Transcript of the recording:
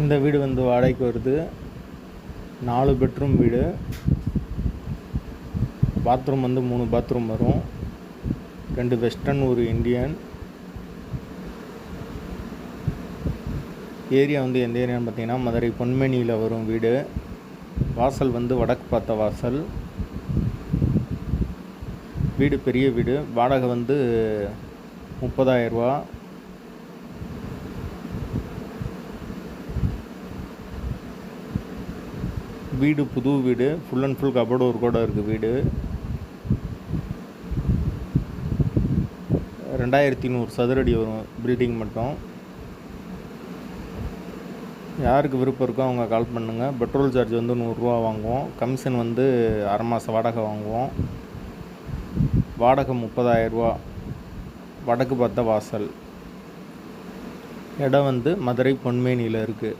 இந்த வீடு வந்து வாடகைக்கு வருது. நாலு பெட்ரூம் வீடு. பாத்ரூம் வந்து மூணு பாத்ரூம் வரும். ரெண்டு வெஸ்டர்ன் ஒரு இந்தியன். ஏரியா வந்து எந்த ஏரியான்னு பார்த்தீங்கன்னா மதுரை பொன்மேனியில் வரும் வீடு. வாசல் வந்து வடக்கு பார்த்த வாசல். வீடு பெரிய வீடு. வாடகை வந்து முப்பதாயிரரூவா வீடு புது வீடு ஃபுல் அண்ட் ஃபுல் கபோர்டு ஒரு கூட இருக்குது வீடு. ரெண்டாயிரத்தி நூறு சதுரடி வரும் பில்டிங் மட்டும். யாருக்கு விருப்பம் இருக்கோ அவங்க கால் பண்ணுங்கள் பெட்ரோல் சார்ஜ் வந்து நூறுரூவா வாங்குவோம். கமிஷன் வந்து அரை மாதம் வாடகை வாங்குவோம். வாடகை முப்பதாயிரரூவா. வடக்கு பார்த்த வாசல். இடம் வந்து மதுரை பொன்மேனியில் இருக்குது